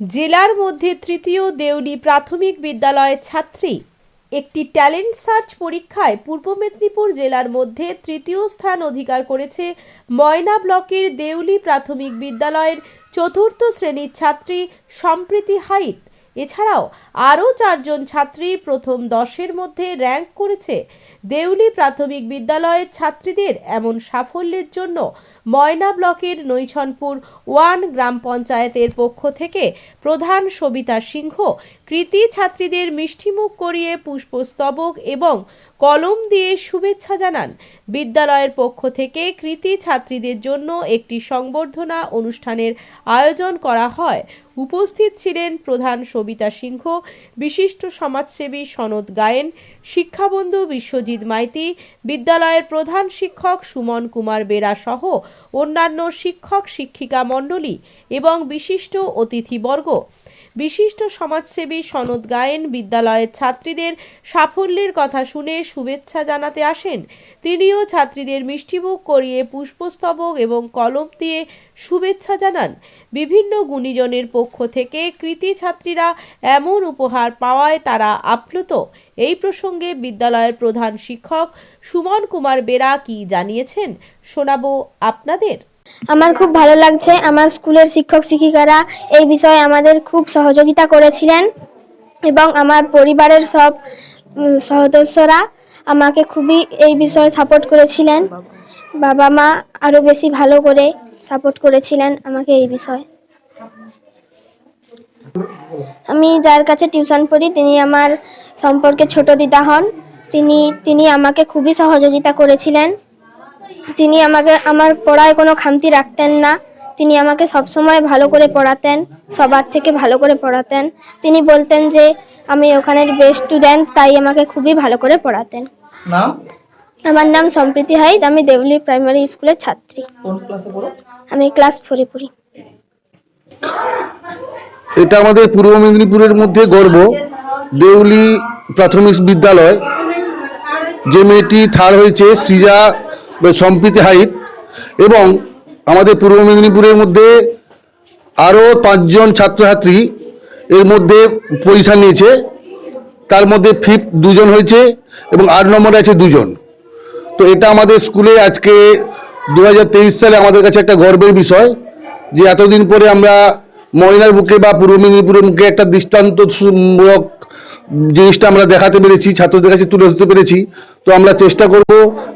জেলার মধ্যে তৃতীয় দেউলি প্রাথমিক বিদ্যালয়ের ছাত্রী। একটি ট্যালেন্ট সার্চ পরীক্ষায় পূর্ব মেদিনীপুর জেলার মধ্যে তৃতীয় স্থান অধিকার করেছে ময়না ব্লকের দেউলি প্রাথমিক বিদ্যালয়ের চতুর্থ শ্রেণির ছাত্রী সম্প্রীতি হাইত। এছাড়াও আরও চারজন ছাত্রী প্রথম দশের মধ্যে র্যাঙ্ক করেছে। দেউলি প্রাথমিক বিদ্যালয়ের ছাত্রীদের এমন সাফল্যের জন্য ময়না ব্লকের নৈছনপুর ওয়ান গ্রাম পঞ্চায়েতের পক্ষ থেকে প্রধান সবিতা সিংহ কৃতি ছাত্রীদের মিষ্টিমুখ করিয়ে পুষ্পস্তবক এবং কলম দিয়ে শুভেচ্ছা জানান। বিদ্যালয়ের পক্ষ থেকে কৃতি ছাত্রীদের জন্য একটি সংবর্ধনা অনুষ্ঠানের আয়োজন করা হয়। উপস্থিত ছিলেন প্রধান সবিতা সিংহ, বিশিষ্ট সমাজসেবী সনদ গায়েন, শিক্ষাবন্ধু বিশ্বজিৎ মাইতি, বিদ্যালয়ের প্রধান শিক্ষক সুমন কুমার বেরা সহ অন্যান্য শিক্ষক শিক্ষিকা মণ্ডলী এবং বিশিষ্ট অতিথিবর্গ। বিশিষ্ট সমাজসেবী সনদ গায়েন বিদ্যালয়ের ছাত্রীদের সাফল্যের কথা শুনে শুভেচ্ছা জানাতে আসেন। তিনিও ছাত্রীদের মিষ্টিমুখ করিয়ে পুষ্পস্তবক এবং কলম দিয়ে শুভেচ্ছা জানান। বিভিন্ন গুণীজনের পক্ষ থেকে কৃতি ছাত্রীরা এমন উপহার পাওয়ায় তারা আপ্লুত। এই প্রসঙ্গে বিদ্যালয়ের প্রধান শিক্ষক সুমন কুমার বেরা কি জানিয়েছেন, শোনাবো আপনাদের। আমার খুব ভালো লাগছে। আমার স্কুলের শিক্ষক শিক্ষিকারা এই বিষয়ে আমাদের খুব সহযোগিতা করেছিলেন এবং আমার পরিবারের সব সদস্যরা আমাকে খুবই এই বিষয়ে সাপোর্ট করেছিলেন। বাবা মা আরও বেশি ভালো করে সাপোর্ট করেছিলেন আমাকে এই বিষয়ে। আমি যার কাছে টিউশন পড়ি, তিনি আমার সম্পর্কে ছোট দিদা হন। তিনি তিনি আমাকে খুবই সহযোগিতা করেছিলেন। তিনি আমাকে আমার পড়ায় কোনো খামতি রাখতেন না। তিনি আমাকে সবসময় ভালো করে পড়াতেন সবার থেকে ভালো করে পড়াতেন। তিনি বলতেন যে আমি ওখানের বেস্ট স্টুডেন্ট তাই আমাকে খুবই ভালো করে পড়াতেন। নাম? আমার নাম সম্প্রীতি হাইদ আমি দেউলি প্রাইমারি স্কুলের ছাত্রী। কোন ক্লাসে পড়ো? আমি ক্লাস ফোরে পড়ি। এটা আমাদের পূর্ব মেদিনীপুরের মধ্যে গর্ব। দেউলি প্রাথমিক বিদ্যালয়। যে মেয়েটি থার্ড হয়েছে সৃজা সম্প্রীতি হাইত এবং আমাদের পূর্ব মেদিনীপুরের মধ্যে আরও পাঁচজন ছাত্রছাত্রী এর মধ্যে পজিশন নিয়েছে। তার মধ্যে ফিফথ দুজন হয়েছে এবং আট নম্বরে আছে দুজন। তো এটা আমাদের স্কুলে আজকে দু হাজার তেইশ সালে আমাদের কাছে একটা গর্বের বিষয় যে এতদিন পরে আমরা ময়নার বুকে বা পূর্ব মেদিনীপুরের মুখে একটা দৃষ্টান্তমূলক জিনিসটা আমরা দেখাতে পেরেছি ছাত্রদের কাছে তুলে ধরতে পেরেছি। তো আমরা চেষ্টা করব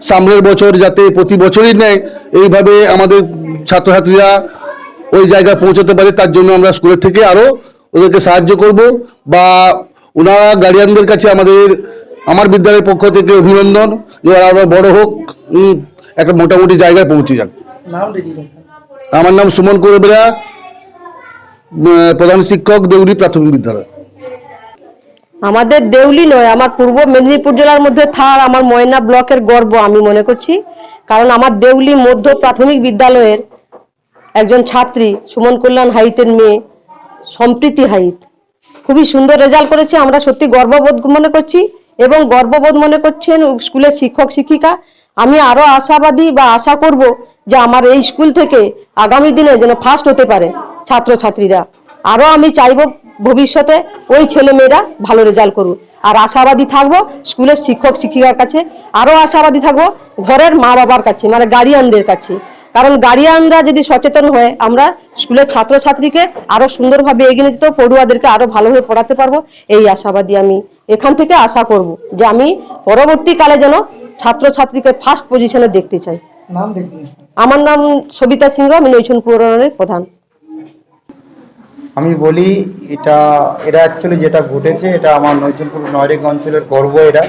সামনের বছর যাতে প্রতি বছরই নেয় এইভাবে আমাদের ছাত্রছাত্রীরা ওই জায়গায় পৌঁছাতে পারে তার জন্য আমরা স্কুলের থেকে আরও ওদেরকে সাহায্য করব বা ওনারা গার্ডিয়ানদের কাছে আমাদের আমার বিদ্যালয়ের পক্ষ থেকে অভিনন্দন যে ওরা আরও বড় হোক একটা মোটামুটি জায়গায় পৌঁছে যাক। আমার নাম সুমন কোরবেরা প্রধান শিক্ষক দেউরি প্রাথমিক বিদ্যালয়। আমাদের দেউলি নয়, আমার পূর্ব মেদিনীপুর জেলার মধ্যে থার আমার ময়না ব্লকের গর্ব, আমি মনে করছি। কারণ আমার দেউলি মধ্য প্রাথমিক বিদ্যালয়ের একজন ছাত্রী, সুমন কল্যাণ হাইতের মেয়ে, সম্প্রীতি হাইত। খুবই সুন্দর রেজাল্ট করেছে, আমরা সত্যি গর্ববোধ মনে করছি এবং গর্ববোধ মনে করছেন স্কুলের শিক্ষক, শিক্ষিকা। আমি আরও আশাবাদী বা আশা করব যে আমার এই স্কুল থেকে আগামী দিনে যেন ফার্স্ট হতে পারে ছাত্রছাত্রীরা। আরও আমি চাইব ভবিষ্যতে ওই ছেলে মেয়েরা ভালো রেজাল্ট করুক। আর আশাবাদী থাকব স্কুলের শিক্ষক শিক্ষিকার কাছে আরও আশাবাদী থাকব ঘরের মা বাবার কাছে মানে গার্ডিয়ানদের কাছে। কারণ গার্ডিয়ানরা যদি সচেতন হয় আমরা স্কুলের ছাত্রছাত্রীকে আরও সুন্দরভাবে এগিয়ে নিতে পড়ুয়াদেরকে আরও ভালোভাবে পড়াতে পারব এই আশাবাদী আমি এখান থেকে আশা করব যে আমি পরবর্তীকালে যেন ছাত্রছাত্রীকে ফার্স্ট পজিশনে দেখতে চাই। আমার নাম সবিতা সিংহ আমি নৈছন পুরনের প্রধান। আমি বলি, এটা, এরা অ্যাকচুয়ালি যেটা ঘটেছে, এটা আমার নৈচনপুর নয়রেক অঞ্চলের গর্ব এরা।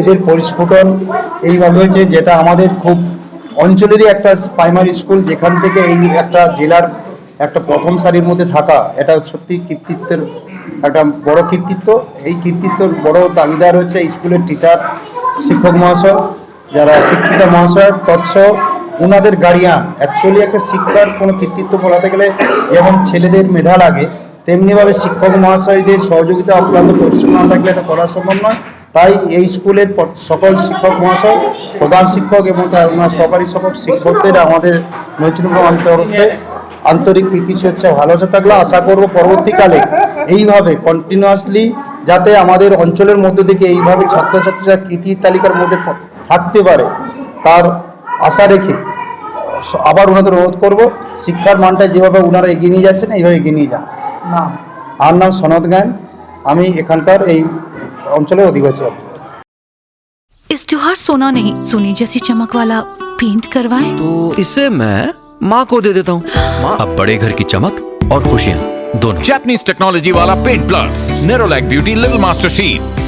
এদের পরিস্ফুটন এইভাবে হয়েছে যেটা আমাদের খুব অঞ্চলেরই একটা প্রাইমারি স্কুল যেখান থেকে এই একটা জেলার একটা প্রথম সারির মধ্যে থাকা, এটা সত্যি কৃতিত্বের একটা বড় কৃতিত্ব। এই কৃতিত্বের বড় দাবিদার হচ্ছে স্কুলের টিচার শিক্ষক মহাশয়, যারা শিক্ষিকা মহাশয়, তৎস ওনাদের গার্ডিয়ান অ্যাকচুয়ালি একটা শিক্ষার কোনো কৃতিত্ব বলাতে গেলে যেমন ছেলেদের মেধা লাগে, তেমনিভাবে শিক্ষক মহাশয়দের সহযোগিতা অক্লান্ত পরিশ্রম না থাকলে এটা করা সম্ভব নয়। তাই এই স্কুলের সকল শিক্ষক মহাশয়, প্রধান শিক্ষক এবং তার ওনার সহকারী শিক্ষক, শিক্ষকদের আমাদের নৈতিক অন্তর্গত আন্তরিক প্রীতি, শুভেচ্ছা, ভালোবাসা থাকলে। আশা করব পরবর্তীকালে এইভাবে কন্টিনিউয়াসলি যাতে আমাদের অঞ্চলের মধ্যে থেকে এইভাবে ছাত্রছাত্রীরা কৃতি তালিকার মধ্যে থাকতে পারে। তার আশা রেখে স- আবার ওনাদের অনুরোধ করব শিক্ষার মানটা যেভাবে ওনারা এগিয়ে নিয়ে যাচ্ছেন এইভাবে এগিয়ে নিয়ে যান নাম আমার নাম সনদ গান আমি এখানকার এই অঞ্চলের অধিবাসী আছি इस त्योहार सोना नहीं सोने जैसी चमक वाला पेंट करवाएं तो इसे मैं माँ को दे देता हूँ माँ अब बड़े घर की चमक और खुशियाँ दोनों Japanese technology वाला Paint Plus, Nerolac Beauty Little Master Sheet.